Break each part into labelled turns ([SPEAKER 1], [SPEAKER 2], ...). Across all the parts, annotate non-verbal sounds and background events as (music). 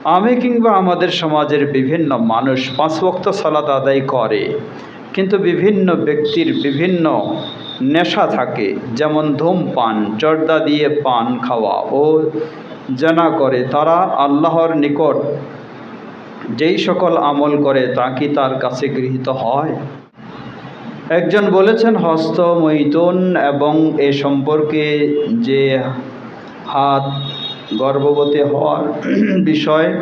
[SPEAKER 1] আমি কিংবা আমাদের সমাজের বিভিন্ন মানুষ পাঁচ ওয়াক্ত সালাত আদায় করে, কিন্তু বিভিন্ন ব্যক্তির বিভিন্ন নেশা থাকে, যেমন ধূমপান জর্দা দিয়ে পান খাওয়া ও জানা করে। তারা আল্লাহর নিকট যেই সকল আমল করে, তা কি তার কাছে গৃহীত হয়? একজন বলেছেন হস্ত মৈথুন এবং এ সম্পর্কে যে হাত গর্ভবতী হওয়ার (clears throat) বিষয়,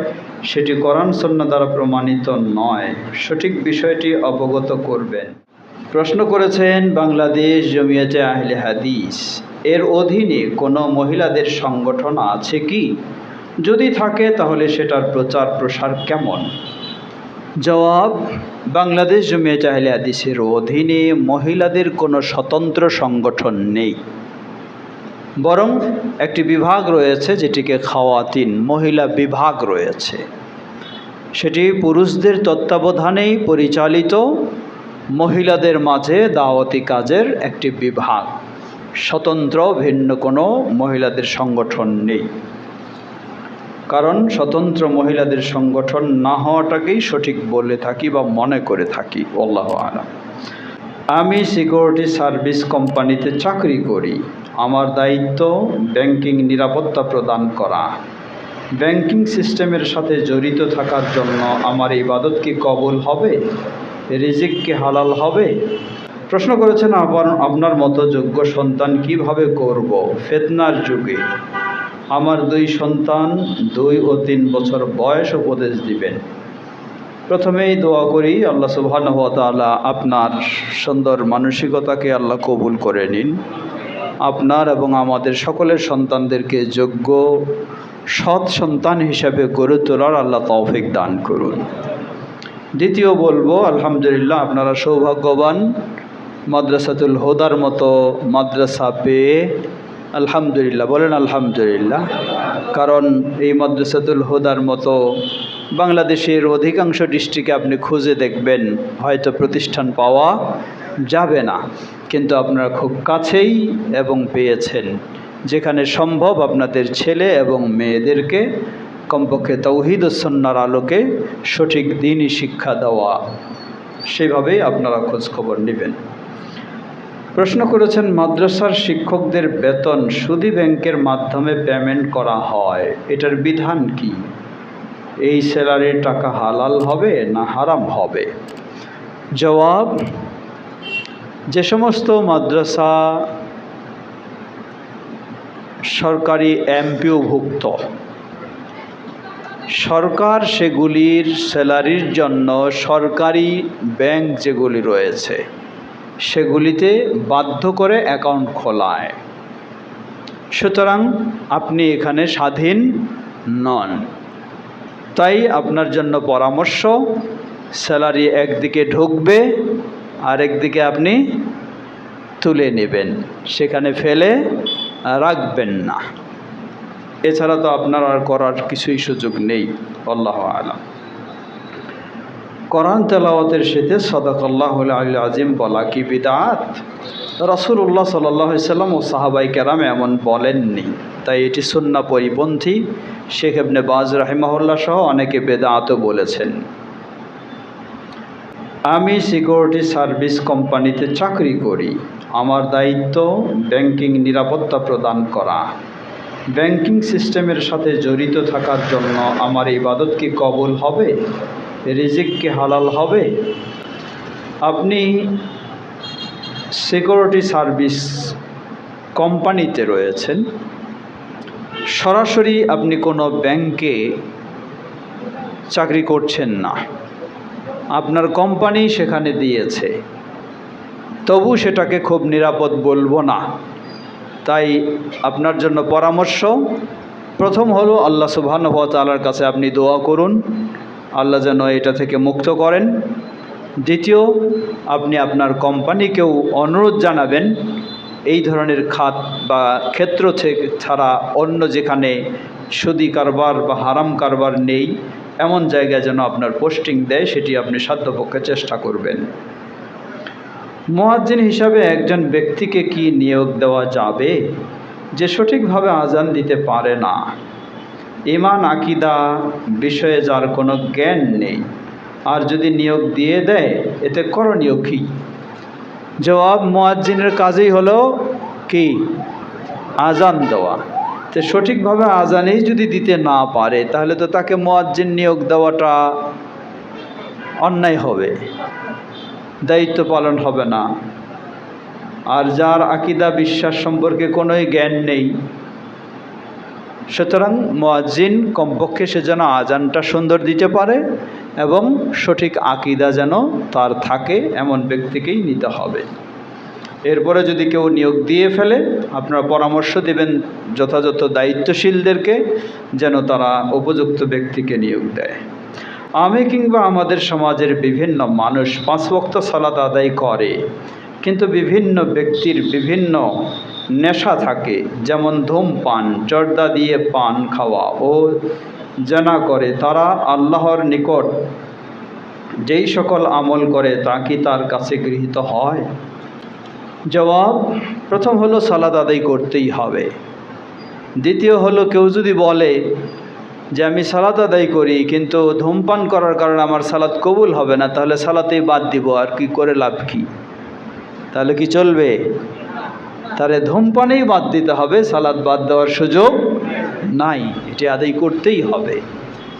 [SPEAKER 1] সেটি কোরআন সন্না দ্বারা প্রমাণিত নয়। সঠিক বিষয়টি অবগত করবেন। প্রশ্ন করেছেন, বাংলাদেশ জমিয়তে আহলে হাদিস, এর অধীনে কোনো মহিলাদের সংগঠন আছে কি? যদি থাকে, তাহলে সেটার প্রচার প্রসার কেমন? জবাব, বাংলাদেশ জমিয়তে আহলে হাদিসের অধীনে মহিলাদের কোনো স্বতন্ত্র সংগঠন নেই। বরং একটি বিভাগ রয়েছে যেটিকে খাওয়াতিন, মহিলা বিভাগ রয়েছে। সেটি পুরুষদের তত্ত্বাবধানেই পরিচালিত, মহিলাদের মাঝে দাওয়াতি কাজের একটি বিভাগ। স্বতন্ত্র, ভিন্ন কোনো মহিলাদের সংগঠন নেই। কারণ স্বতন্ত্র মহিলাদের সংগঠন না হওয়াটাকেই সঠিক বলে থাকি বা মনে করে থাকি, আল্লাহ আলাম। আমি সিকিউরিটি সার্ভিস কোম্পানিতে চাকরি করি। আমার দায়িত্ব ব্যাংকিং নিরাপত্তা প্রদান করা। ব্যাংকিং সিস্টেমের সাথে জড়িত থাকার জন্য আমার ইবাদত কি কবুল হবে? রিজিক কি হালাল হবে? প্রশ্ন করেছেন আবার আপনার মতো যোগ্য সন্তান কীভাবে করব? ফেতনার যুগে। আমার দুই সন্তান দুই ও তিন বছর বয়স উপদেশ দিবেন। প্রথমেই দোয়া করি, আল্লাহ সুবাহানহতালা আপনার সুন্দর মানসিকতাকে আল্লাহ কবুল করে নিন। আপনার এবং আমাদের সকলের সন্তানদেরকে যোগ্য সৎ সন্তান হিসাবে গড়ে তোলার আল্লাহ তৌফিক দান করুন। দ্বিতীয় বলব, আলহামদুলিল্লাহ আপনারা সৌভাগ্যবান। মাদ্রাসাতুল হোদার মতো মাদ্রাসা পেয়ে আলহামদুলিল্লাহ, বলেন আলহামদুলিল্লাহ। কারণ এই মাদ্রাসাতুল হোদার মতো বাংলাদেশের অধিকাংশ ডিস্ট্রিক্টে আপনি খুঁজে দেখবেন, হয়তো প্রতিষ্ঠান পাওয়া যাবে না। কিন্তু আপনারা খুব কাছেই এবং পেয়েছেন, যেখানে সম্ভব আপনাদের ছেলে এবং মেয়েদেরকে কমপক্ষে তৌহিদ সন্ন্যার আলোকে সঠিক দিনই শিক্ষা দেওয়া। সেভাবেই আপনারা খোঁজখবর নেবেন। প্রশ্ন করেছেন, মাদ্রাসার শিক্ষকদের বেতন সুদি ব্যাংকের মাধ্যমে পেমেন্ট করা হয়, এটার বিধান কি? এই স্যালারির টাকা হালাল হবে না হারাম হবে? জবাব যে সমস্ত মাদ্রাসা সরকারি এমপিওভুক্ত, সরকার সেগুলির স্যালারির জন্য সরকারি ব্যাংক যেগুলি রয়েছে, সেগুলিতে বাধ্য করে অ্যাকাউন্ট খোলায়। সুতরাং আপনি এখানে স্বাধীন নন। তাই আপনার জন্য পরামর্শ, স্যালারি একদিকে ঢুকবে আরেকদিকে আপনি তুলে নেবেন, সেখানে ফেলে রাখবেন না। এছাড়া তো আপনার আর করার কিছুই সুযোগ নেই, আল্লাহ আলাম। কোরআন তেলাওয়াতের সাথে সদাকল্লাহ আল আজিম বলা কি বিদাত? রসুল্লাহ সাল্লাহ সাল্লাম ও সাহাবাই কেরাম এমন বলেননি। তাই এটি সুন্না পরিপন্থী শেখ এবনে বাজ রাহিমাহুল্লাহ সহ অনেকে বেদাতও বলেছেন। আমি সিকিউরিটি সার্ভিস কোম্পানিতে চাকরি করি। আমার দায়িত্ব ব্যাংকিং নিরাপত্তা প্রদান করা। ব্যাংকিং সিস্টেমের সাথে জড়িত থাকার জন্য আমার ইবাদত কি কবুল হবে? রিজিক কি হালাল হবে? আপনি সিকিউরিটি সার্ভিস কোম্পানিতে রয়েছেন। সরাসরি আপনি কোনো ব্যাংকে চাকরি করছেন না। আপনার কোম্পানি সেখানে দিয়েছে। তবু সেটাকে খুব নিরাপদ বলব না। তাই আপনার জন্য পরামর্শ, প্রথম হলো আল্লাহ সুবাহানুভাতালার কাছে আপনি দোয়া করুন, আল্লাহ যেন এটা থেকে মুক্ত করেন। দ্বিতীয়, আপনি আপনার কোম্পানিকেও অনুরোধ জানাবেন, এই ধরনের খাত বা ক্ষেত্র থেকে ছাড়া অন্য যেখানে সুদি কারবার বা হারাম কারবার নেই এমন জায়গায় যেন আপনার পোস্টিং দেয়, সেটি আপনি সাধ্যপক্ষে চেষ্টা করবেন। মোয়াজ্জিন হিসাবে একজন ব্যক্তিকে কি নিয়োগ দেওয়া যাবে, যে সঠিকভাবে আজান দিতে পারে না? ইমান আকিদা বিষয়ে যার কোনো জ্ঞান নেই, আর যদি নিয়োগ দিয়ে দেয়, এতে করণীয় কী? জবাব মোয়াজ্জিনের কাজেই হলো কি? আজান দেওয়া। তো সঠিকভাবে আজানেই যদি দিতে না পারে, তাহলে তো তাকে মোয়াজ্জিন নিয়োগ দেওয়াটা অন্যায় হবে, দায়িত্ব পালন হবে না। আর যার আকিদা বিশ্বাস সম্পর্কে কোনোই জ্ঞান নেই, সুতরাং মোয়াজ্জিন কমপক্ষে সে যেন আজানটা সুন্দর দিতে পারে এবং সঠিক আকিদা যেন তার থাকে, এমন ব্যক্তিকেই নিতে হবে। এরপরে যদি কেউ নিয়োগ দিয়ে ফেলে, আপনারা পরামর্শ দেবেন যথাযথ দায়িত্বশীলদেরকে যেন তারা উপযুক্ত ব্যক্তিকে নিয়োগ দেয়। আমি কিংবা আমাদের সমাজের বিভিন্ন মানুষ পাঁচ বক্ত সালাত আদায় করে, কিন্তু বিভিন্ন ব্যক্তির বিভিন্ন নেশা থাকে, যেমন ধূমপান জর্দা দিয়ে পান খাওয়া ও জানা করে, তারা আল্লাহর নিকট যেই সকল আমল করে তা কি তার কাছে গৃহীত হয়? জবাব, প্রথম হলো সালাদ আদায় করতেই হবে। দ্বিতীয় হলো কেউ যদি বলে যে আমি সালাত আদায় করি, কিন্তু ধূমপান করার কারণে আমার সালাত কবুল হবে না, তাহলে সালাতেই বাদ দিব, আর কি করে লাভ কি? তাহলে কি চলবে? তাহলে ধূমপানেই বাদ দিতে হবে সালাদ বাদ দেওয়ার সুযোগ নাই, এটি আদায় করতেই হবে।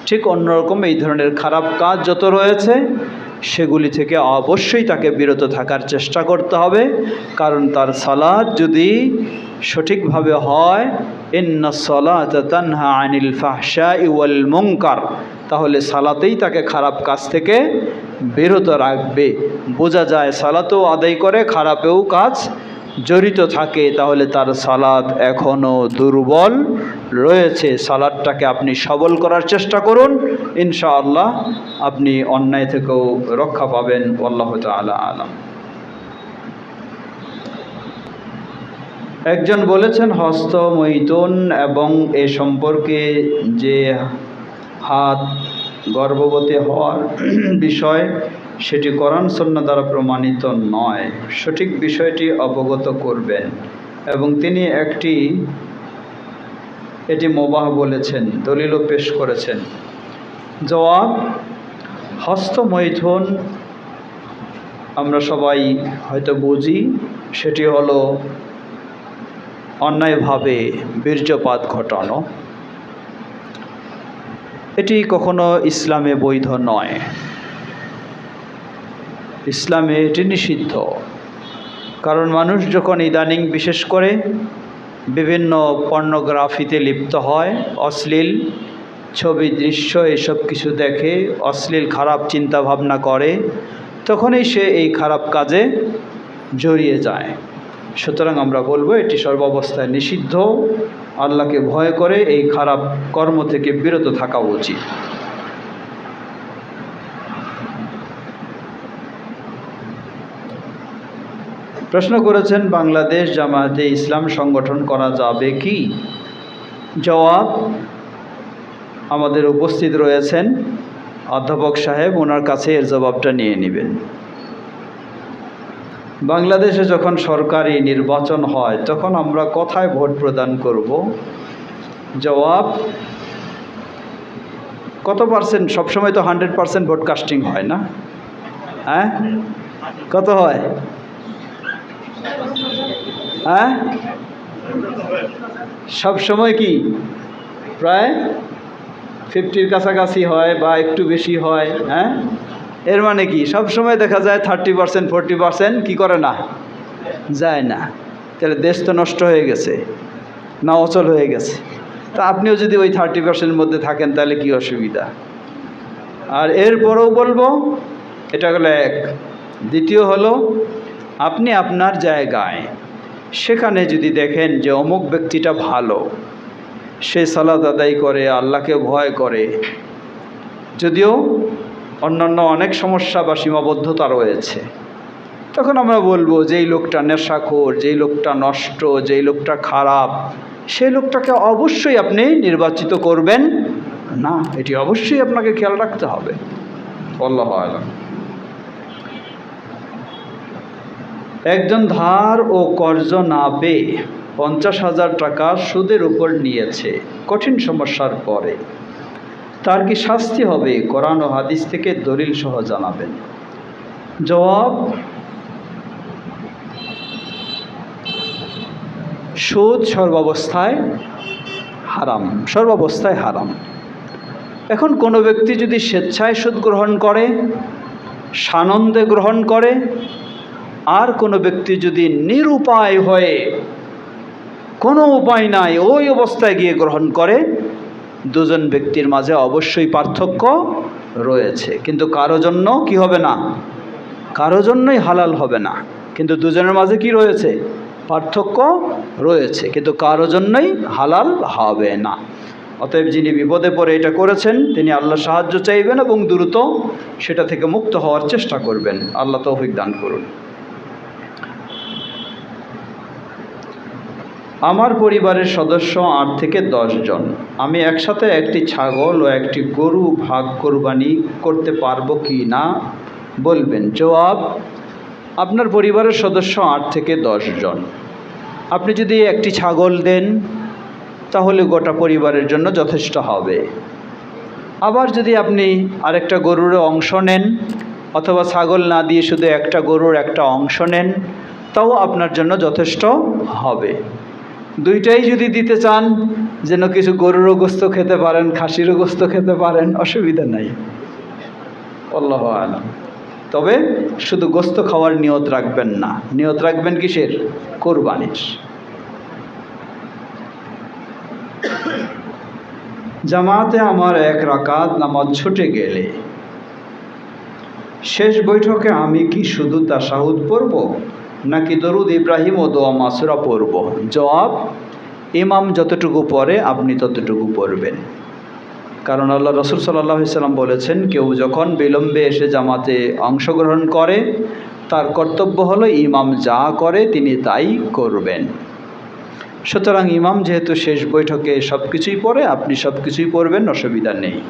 [SPEAKER 1] ঠিক অন্যরকম এই ধরনের খারাপ কাজ যত রয়েছে সেগুলি থেকে অবশ্যই তাকে বিরত থাকার চেষ্টা করতে হবে। কারণ তার সালাদ যদি সঠিকভাবে হয় তাহলে সালাতেই তাকে খারাপ কাজ থেকে বিরত রাখবে। বোঝা যায় সালাতেও আদায় করে, খারাপেও কাজ জড়িত থাকে, তাহলে তার সালাদ এখনও দুর্বল রয়েছে। সালাদটাকে আপনি সবল করার চেষ্টা করুন। ইনশাআল্লাহ আপনি অন্যায় থেকেও রক্ষা পাবেন। আল্লাহ তালা আলাম। একজন বলেছেন হস্ত মৈথুন এবং এ সম্পর্কে যে হাত গর্ভবতী হওয়ার বিষয় সেটি কোরআন সন্না দ্বারা প্রমাণিত নয়। সঠিক বিষয়টি অবগত করবেন। এবং তিনি একটি, এটি মোবাহ বলেছেন, দলিলও পেশ করেছেন। জবাব হস্তমৈথুন আমরা সবাই হয়তো বুঝি, সেটি হলো অন্যায়ভাবে বীর্যপাত ঘটানো। এটি কখনো ইসলামে বৈধ নয়। ইসলামে এটি নিষিদ্ধ। কারণ মানুষ যখন ইদানিং বিশেষ করে বিভিন্ন পর্নোগ্রাফিতে লিপ্ত হয়, অশ্লীল ছবি, দৃশ্য এসব কিছু দেখে, অশ্লীল খারাপ চিন্তা ভাবনা করে, তখনই সে এই খারাপ কাজে জড়িয়ে যায়। সুতরাং আমরা বলব এটি সর্বাবস্থায় নিষিদ্ধ। আল্লাহকে ভয় করে এই খারাপ কর্ম থেকে বিরত থাকা উচিত। প্রশ্ন করেছেন, বাংলাদেশ জামায়াতে ইসলাম সংগঠন করা যাবে কি? জবাব, আমাদের উপস্থিত রয়েছেন অধ্যাপক সাহেব, ওনার কাছে এর জবাবটা নিয়ে নেবেন। বাংলাদেশে যখন সরকারি নির্বাচন হয়, তখন আমরা কোথায় ভোট প্রদান করব? জবাব, কত পার্সেন্ট? সবসময় তো হান্ড্রেড পার্সেন্ট ভোট কাস্টিং হয় না। হ্যাঁ? কত হয়? হ্যাঁ? সব সময় কি? প্রায় ফিফটির কাছাকাছি হয় বা একটু বেশি হয় হ্যাঁ? এর মানে কি? সব সময় দেখা যায় থার্টি পার্সেন্ট ফোরটি পার্সেন্ট কী করে না? যায় না। তাহলে দেশ তো নষ্ট হয়ে গেছে, না অচল হয়ে গেছে। তা আপনিও যদি ওই থার্টি পার্সেন্টের মধ্যে থাকেন তাহলে কি অসুবিধা? আর এরপরেও বলব, এটা হলো এক। দ্বিতীয় হলো আপনি আপনার জায়গায় সেখানে যদি দেখেন যে অমুক ব্যক্তিটা ভালো, সে সালাদ আদায় করে, আল্লাহকে ভয় করে, যদিও অন্যান্য অনেক সমস্যা বা সীমাবদ্ধতা রয়েছে, তখন আমরা বলব যেই লোকটা নেশাখোর, যেই লোকটা নষ্ট, যেই লোকটা খারাপ সেই লোকটাকে অবশ্যই আপনি নির্বাচিত করবেন না। এটি অবশ্যই আপনাকে খেয়াল রাখতে হবে। আল্লাহ আলম। একজন ধার ও কর্জ না পেয়ে পঞ্চাশ হাজার টাকা সুদের উপর নিয়েছে কঠিন সমস্যার পরে। তার কি শাস্তি হবে? কোরআন ও হাদিস থেকে দলিল সহ জানাবেন। জবাব, সুদ সর্বাবস্থায় হারাম সর্বাবস্থায় হারাম। এখন কোনো ব্যক্তি যদি স্বেচ্ছায় সুদ গ্রহণ করে, সানন্দে গ্রহণ করে আর কোনো ব্যক্তি যদি নিরুপায় হয়ে কোনো উপায় নাই ওই অবস্থায় গিয়ে গ্রহণ করে, দুজন ব্যক্তির মাঝে অবশ্যই পার্থক্য রয়েছে। কিন্তু কারও জন্য কি হবে না? কারও জন্যই হালাল হবে না। কিন্তু দুজনের মাঝে কি রয়েছে? পার্থক্য রয়েছে। কিন্তু কারও জন্যই হালাল হবে না। অতএব যিনি বিপদে পড়ে এটা করেছেন, তিনি আল্লাহ সাহায্য চাইবেন এবং দ্রুত সেটা থেকে মুক্ত হওয়ার চেষ্টা করবেন। আল্লাহ তৌফিক দান করুন। আমার পরিবারের সদস্য আট থেকে জন। আমি একসাথে একটি ছাগল ও একটি গরু ভাগ কোরবানি করতে পারব কি না বলবেন? জবাব, আপনার পরিবারের সদস্য আট থেকে জন। আপনি যদি একটি ছাগল দেন, তাহলে গোটা পরিবারের জন্য যথেষ্ট হবে। আবার যদি আপনি আরেকটা গরুর অংশ নেন, অথবা ছাগল না দিয়ে শুধু একটা গরুর একটা অংশ নেন, তাও আপনার জন্য যথেষ্ট হবে। দুইটাই যদি দিতে চান, যেন কিছু গরুরও গোস্ত খেতে পারেন, খাসিরও গোস্ত খেতে পারেন, অসুবিধা নাই। আল্লাহ আলম। তবে শুধু গোস্ত খাওয়ার নিয়ত রাখবেন না। নিয়ত রাখবেন কিসের? কোরবানির। জামাতে আমার এক রাকাত নামাজ ছুটে গেলে, শেষ বৈঠকে আমি কি শুধু তাসাহুদ পড়ব? নাকি দরুদ ইব্রাহিম ও দোয়া মাসুরা পড়ব? জবাব, ইমাম যতটুকু পড়ে আপনি ততটুকু পড়বেন। কারণ আল্লাহ রসুল সাল্লাহ সাল্লাম বলেছেন, কেউ যখন বিলম্বে এসে জামাতে অংশগ্রহণ করে, তার কর্তব্য হলো ইমাম যা করে তিনি তাই করবেন। সুতরাং ইমাম যেহেতু শেষ বৈঠকে সব কিছুই পড়ে, আপনি সব কিছুই পড়বেন, অসুবিধা নেই।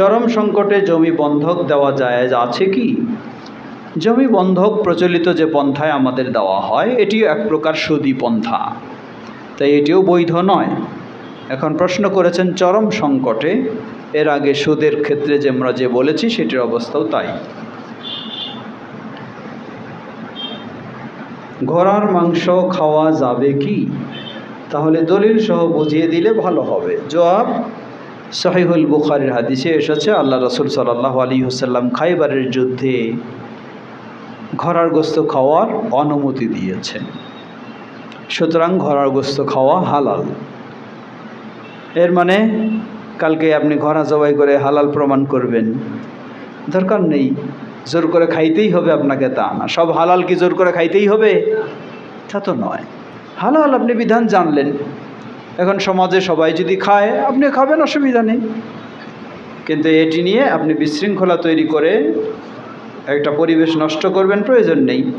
[SPEAKER 1] চরম সংকটে জমি বন্ধক দেওয়া যায় আছে কি? জমি বন্ধক প্রচলিত যে পন্থায় আমাদের দেওয়া হয়, এটিও এক প্রকার সুদী পন্থা। তাই এটিও বৈধ নয়। এখন প্রশ্ন করেছেন, চরম সংকটে এর আগে সুদের ক্ষেত্রে যে আমরা যে বলেছি, সেটির অবস্থাও তাই। ঘোড়ার মাংস খাওয়া যাবে কি? তাহলে দলিল সহ বুঝিয়ে দিলে ভালো হবে। জবাব সহিহুল বুখারির হাদিসে এসেছে, আল্লাহ রসুল সাল্লাহ আলী হুসাল্লাম খাইবারের যুদ্ধে ঘোড়ার গোস্ত খাওয়ার অনুমতি দিয়েছেন। সুতরাং ঘোড়ার গোস্ত খাওয়া হালাল। এর মানে কালকে আপনি ঘোড়া জবাই করে হালাল প্রমাণ করবেন। দরকার নেই, জোর করে খাইতেই হবে আপনাকে তা না। সব হালাল কি জোর করে খাইতেই হবে? তা তো নয়। হালাল আপনি বিধান জানলেন। এখন সমাজে সবাই যদি খায়, আপনি খাবেন, অসুবিধা নেই। কিন্তু এটি নিয়ে আপনি বিশৃঙ্খলা তৈরি করে একটা পরিবেশ নষ্ট করবেন, প্রয়োজন নেই।